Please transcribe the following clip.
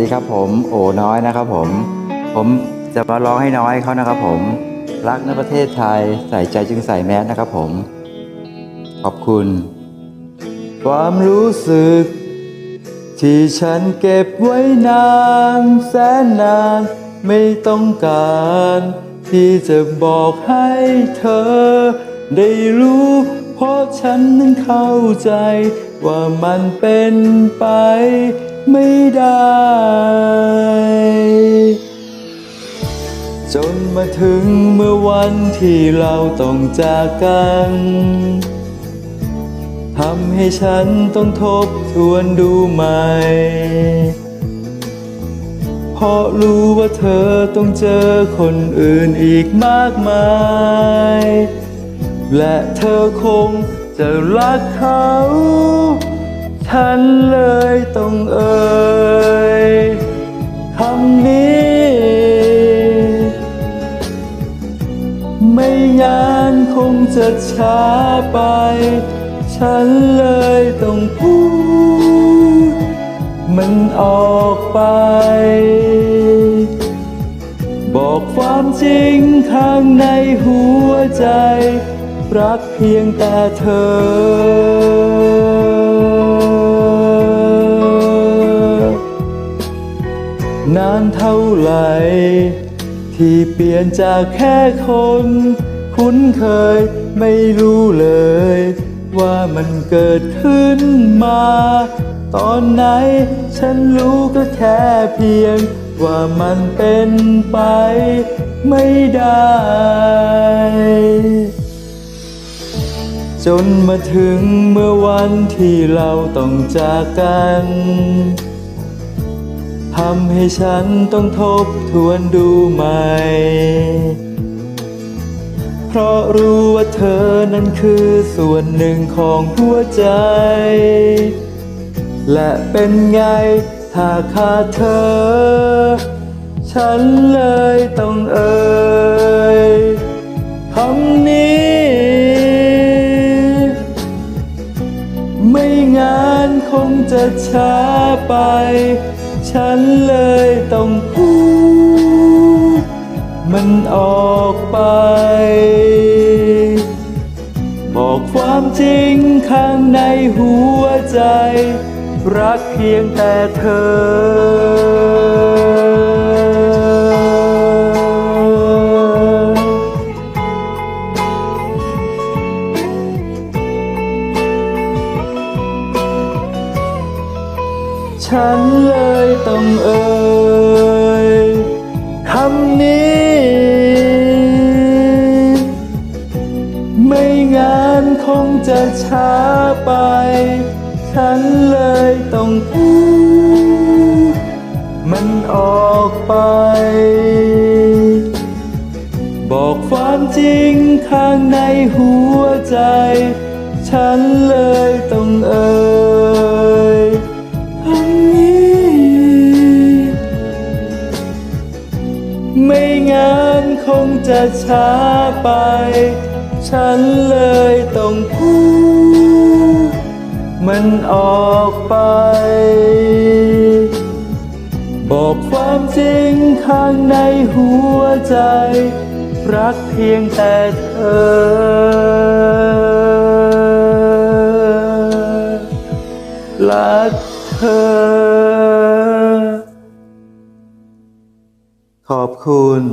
ดีครับผมโอน้อยนะครับผม ผมจะมาร้องให้น้อยเขานะครับผม รักในประเทศไทยใส่ใจจึงใส่แมสนะครับผม ขอบคุณ ความรู้สึก ที่ฉันเก็บไว้นานแสนนาน ไม่ต้องการ ที่จะบอกให้เธอ ได้รู้ เพราะฉันนั้นเข้าใจ ว่ามันเป็นไป ไม่ได้ จนมาถึงเมื่อวันที่เราต้องจากกันทำให้ฉันต้องทบทวนดูใหม่ เพราะรู้ว่าเธอต้องเจอคนอื่นอีกมากมาย และเธอคงจะรักเขา ฉันเลยต้องเอ่ยคำนี้ ไม่งั้นคงจะช้าไป ฉันเลยต้องพูด มันออกไป บอกความจริงข้างในหัวใจ รักเพียงแต่เธอ นานเท่าไหร่ที่เปลี่ยนจากแค่คน คุ้นเคยไม่รู้เลย ว่ามันเกิดขึ้นมา ตอนไหนฉันรู้ก็แค่เพียง ว่ามันเป็นไปไม่ได้ จนมาถึงเมื่อวันที่เราต้องจากกัน ทำให้ฉันต้องทบทวนดูใหม่ เพราะรู้ว่าเธอนั้นคือส่วนหนึ่งของหัวใจ และเป็นไงถ้าขาดเธอ ฉันเลยต้องเอ่ยคำนี้ ไม่งั้นคงจะช้าไป ฉันเลยต้องพูดมันออกไป บอกความจริงข้างในหัวใจ รักเพียงแต่เธอ ฉันเลยต้องเอ่ยคำนี้ ไม่งั้นคงจะช้าไป ฉันเลยต้องพูดมันออกไป บอกความจริงข้างในหัวใจ ฉันเลยต้องเอ่ย คงจะช้าไป ฉันเลยต้องพูดมันออกไป บอกความจริงข้างในหัวใจ รักเพียงแต่เธอรักเธอ ขอบคุณ